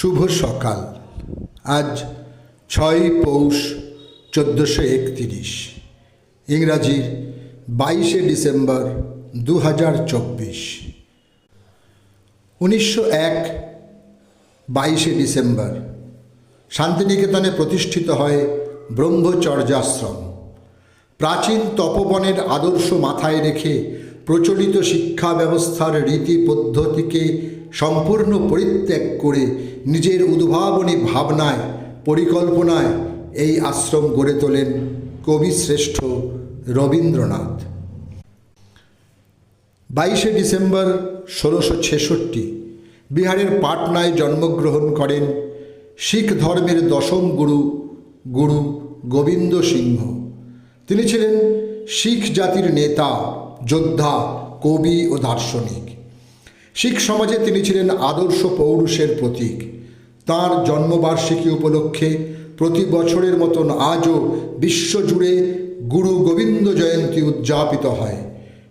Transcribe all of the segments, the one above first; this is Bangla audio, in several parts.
শুভ সকাল। আজ ছয় পৌষ চোদ্দোশো একতিরিশ। ইংরাজির বাইশে ডিসেম্বর দু হাজার চব্বিশ। উনিশশো এক বাইশে ডিসেম্বর। শান্তিনিকেতনে প্রতিষ্ঠিত হয় ব্রহ্মচর্যাশ্রম। প্রাচীন তপবনের আদর্শ মাথায় রেখে প্রচলিত শিক্ষা ব্যবস্থার রীতি পদ্ধতিকে সম্পূর্ণ পরিত্যাগ করে নিজের উদ্ভাবনী ভাবনায়, পরিকল্পনায় এই আশ্রম গড়ে তোলেন কবিশ্রেষ্ঠ রবীন্দ্রনাথ। বাইশে ডিসেম্বর ষোলোশো ছেষট্টি বিহারের পাটনায় জন্মগ্রহণ করেন শিখ ধর্মের দশম গুরু গুরু গোবিন্দ সিংহ। তিনি ছিলেন শিখ জাতির নেতা, যোদ্ধা, কবি ও দার্শনিক। শিখ সমাজে তিনি ছিলেন আদর্শ পৌরুষের প্রতীক। তাঁর জন্মবার্ষিকী উপলক্ষে প্রতি বছরের মতন আজও বিশ্বজুড়ে গুরু গোবিন্দ জয়ন্তী উদযাপিত হয়।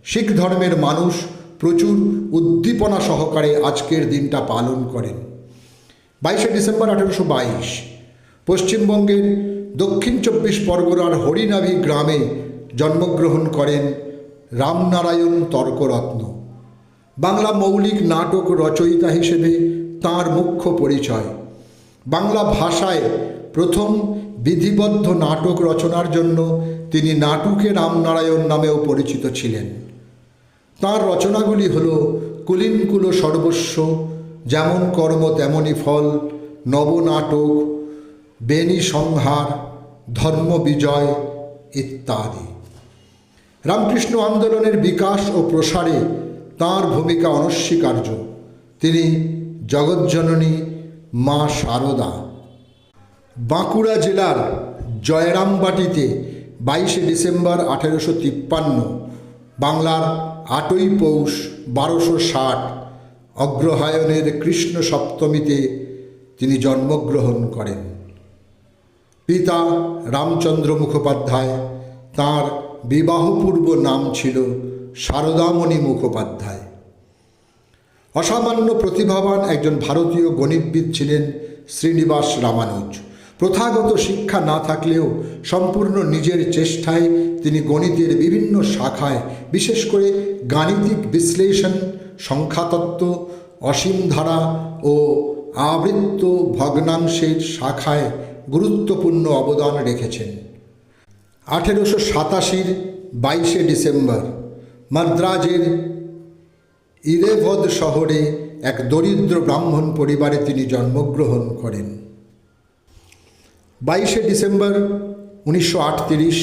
শিখ ধর্মের মানুষ প্রচুর উদ্দীপনা সহকারে আজকের দিনটা পালন করেন। বাইশে ডিসেম্বর আঠেরোশো বাইশ, পশ্চিমবঙ্গের দক্ষিণ চব্বিশ পরগনার হরিনাভি গ্রামে জন্মগ্রহণ করেন রামনারায়ণ তর্করত্ন। বাংলা মৌলিক নাটক রচয়িতা হিসেবে তাঁর মুখ্য পরিচয়। বাংলা ভাষায় প্রথম বিধিবদ্ধ নাটক রচনার জন্য তিনি নাটুকে রামনারায়ণ নামেও পরিচিত ছিলেন। তাঁর রচনাগুলি হল কুলিনকুল সর্বস্ব, যেমন কর্ম তেমনই ফল, নবনাটক বেনি সংহার, ধর্ম বিজয় ইত্যাদি। রামকৃষ্ণ আন্দোলনের বিকাশ ও প্রসারে তাঁর ভূমিকা অনস্বীকার্য। তিনি জগজ্জননী মা শারদা বাঁকুড়া জেলার জয়রামবাটিতে বাইশে ডিসেম্বর আঠেরোশো তিপ্পান্ন, বাংলার আটই পৌষ বারোশো ষাট অগ্রহায়ণের কৃষ্ণ সপ্তমীতে তিনি জন্মগ্রহণ করেন। পিতা রামচন্দ্র মুখোপাধ্যায় তাঁর বিবাহপূর্ব নাম ছিল শারদামণি মুখোপাধ্যায়। অসামান্য প্রতিভাবান একজন ভারতীয় গণিতবিদ ছিলেন শ্রীনিবাস রামানুজ। প্রথাগত শিক্ষা না থাকলেও সম্পূর্ণ নিজের চেষ্টায় তিনি গণিতের বিভিন্ন শাখায়, বিশেষ করে গাণিতিক বিশ্লেষণ, সংখ্যাতত্ত্ব, অসীম ধারা ও আবৃত্ত ভগ্নাংশের শাখায় গুরুত্বপূর্ণ অবদান রেখেছেন। আঠেরোশো সাতাশির বাইশে ডিসেম্বর মাদ্রাজের ইরেভদ শহরে এক দরিদ্র ব্রাহ্মণ পরিবারে তিনি জন্মগ্রহণ করেন। বাইশে ডিসেম্বর উনিশশো আটত্রিশ,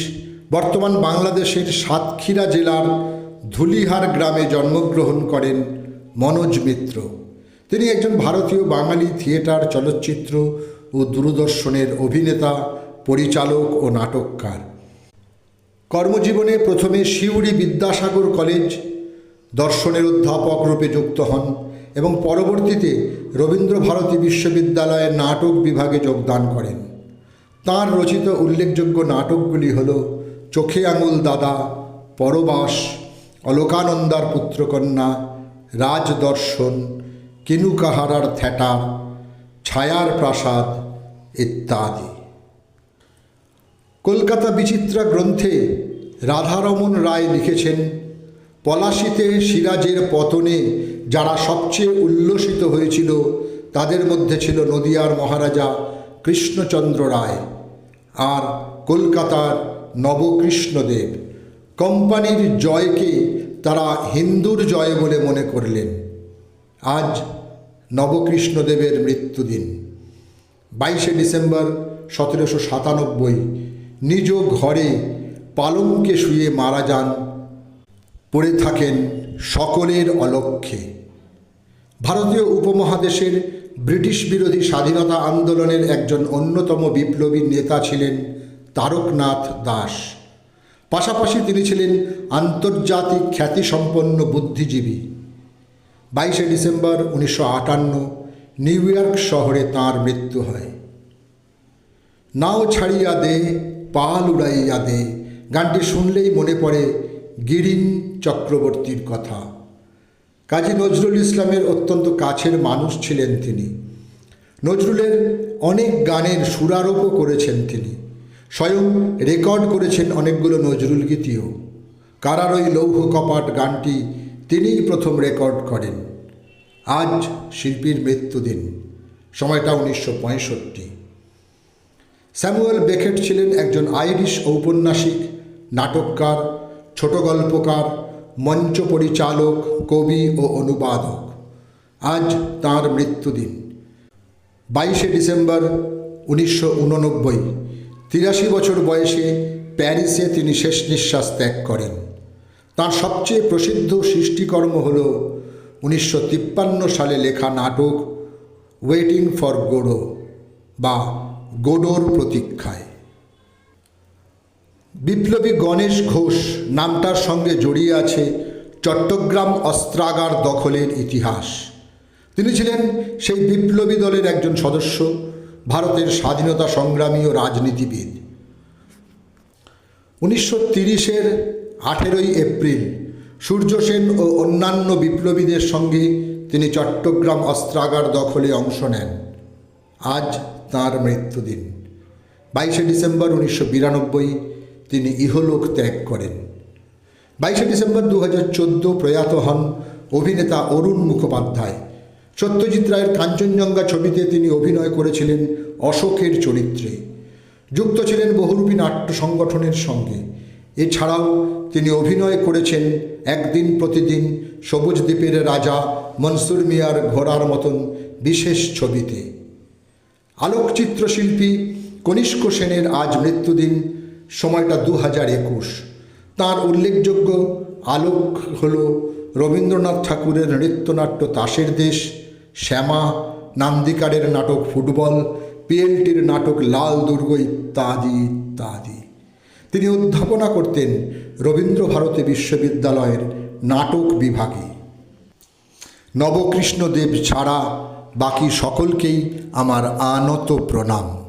বর্তমান বাংলাদেশের সাতক্ষীরা জেলার ধুলিহার গ্রামে জন্মগ্রহণ করেন মনোজ মিত্র। তিনি একজন ভারতীয় বাঙালি থিয়েটার, চলচ্চিত্র ও দূরদর্শনের অভিনেতা, পরিচালক ও নাটককার। কর্মজীবনে প্রথমে সিউড়ি বিদ্যাসাগর কলেজ দর্শনের অধ্যাপক রূপে যুক্ত হন এবং পরবর্তীতে রবীন্দ্রভারতী বিশ্ববিদ্যালয়ের নাটক বিভাগে যোগদান করেন। তাঁর রচিত উল্লেখযোগ্য নাটকগুলি হল চোখে আঙুল দাদা, পরবাস, অলোকানন্দার পুত্রকন্যা, রাজদর্শন কিনু কাহারার থ্যাটা ছায়ার প্রাসাদ ইত্যাদি। কলকাতা বিচিত্রা গ্রন্থে রাধারমন রায় লিখেছেন, পলাশিতে সিরাজের পতনে যারা সবচেয়ে উল্লসিত হয়েছিল তাদের মধ্যে ছিল নদিয়ার মহারাজা কৃষ্ণচন্দ্র রায় আর কলকাতার নবকৃষ্ণদেব। কোম্পানির জয়কে তারা হিন্দুর জয় বলে মনে করলেন। আজ নবকৃষ্ণদেবের মৃত্যুদিন, বাইশে ডিসেম্বর সতেরোশো সাতানব্বই। নিজ ঘরে পালঙ্কে শুয়ে মারা যান, পড়ে থাকেন সকলের অলক্ষ্যে ভারতীয় উপমহাদেশের ব্রিটিশ বিরোধী স্বাধীনতা আন্দোলনের একজন অন্যতম বিপ্লবী নেতা ছিলেন তারকনাথ দাস। পাশাপাশি তিনি ছিলেন আন্তর্জাতিক খ্যাতিসম্পন্ন বুদ্ধিজীবী। বাইশে ডিসেম্বর উনিশশো আটান্ন নিউ ইয়র্ক শহরে তাঁর মৃত্যু হয়। নাও ছাড়িয়া দে পাল উড়াইয়া দে গানটি শুনলেই মনে পড়ে গিরিন চক্রবর্তীর কথা। কাজী নজরুল ইসলামের অত্যন্ত কাছের মানুষ ছিলেন তিনি। নজরুলের অনেক গানের সুরারোপও করেছেন তিনি। স্বয়ং রেকর্ড করেছেন অনেকগুলো নজরুল গীতিও। কারার ওই লৌহ কপাট গানটি তিনিই প্রথম রেকর্ড করেন। আজ শিল্পীর মৃত্যুদিন। সময়টা উনিশশো পঁয়ষট্টি। স্যামুয়েল বেকেট ছিলেন একজন আইরিশ ঔপন্যাসিক, নাটককার, ছোট গল্পকার, মঞ্চ পরিচালক, কবি ও অনুবাদক। আজ তাঁর মৃত্যুদিন। বাইশে ডিসেম্বর উনিশশো উননব্বই, তিরাশি বছর বয়সে প্যারিসে তিনি শেষ নিঃশ্বাস ত্যাগ করেন। তার সবচেয়ে প্রসিদ্ধ সৃষ্টিকর্ম হল উনিশশো তিপ্পান্ন সালে লেখা নাটক, ওয়েটিং ফর গোডো বা গোডোর প্রতীক্ষায়। বিপ্লবী গণেশ ঘোষ নামটার সঙ্গে জড়িয়ে আছে চট্টগ্রাম অস্ত্রাগার দখলের ইতিহাস। তিনি ছিলেন সেই বিপ্লবী দলের একজন সদস্য, ভারতের স্বাধীনতা সংগ্রামী ও রাজনীতিবিদ। উনিশশো তিরিশের আঠেরোই এপ্রিল সূর্য সেন ও অন্যান্য বিপ্লবীদের সঙ্গে তিনি চট্টগ্রাম অস্ত্রাগার দখলে অংশ নেন। আজ তাঁর মৃত্যুদিন। বাইশে ডিসেম্বর উনিশশো বিরানব্বই তিনি ইহলোক ত্যাগ করেন। বাইশে ডিসেম্বর দু চোদ্দ প্রয়াত হন অভিনেতা অরুণ মুখোপাধ্যায়। সত্যজিৎ রায়ের কাঞ্চনজঙ্ঘা ছবিতে তিনি অভিনয় করেছিলেন অশোকের চরিত্রে। যুক্ত ছিলেন বহুরূপী নাট্য সংগঠনের সঙ্গে। এছাড়াও তিনি অভিনয় করেছেন একদিন প্রতিদিন সবুজ দ্বীপের রাজা মনসুর মিয়ার ঘোড়ার মতন বিশেষ ছবিতে। আলোকচিত্র শিল্পী কনিষ্ক সেনের আজ মৃত্যুদিন, সময়টা দু হাজার একুশ। তাঁর উল্লেখযোগ্য আলোক হল রবীন্দ্রনাথ ঠাকুরের নৃত্যনাট্য তাসের দেশ, শ্যামা নান্দিকারের নাটক ফুটবল, পিএলটির নাটক লাল দুর্গ ইত্যাদি ইত্যাদি। তিনি অধ্যাপনা করতেন রবীন্দ্র ভারতী বিশ্ববিদ্যালয়ের নাটক বিভাগে। নবকৃষ্ণদেব ছাড়া বাকি সকলকেই আমার আনত প্রণাম।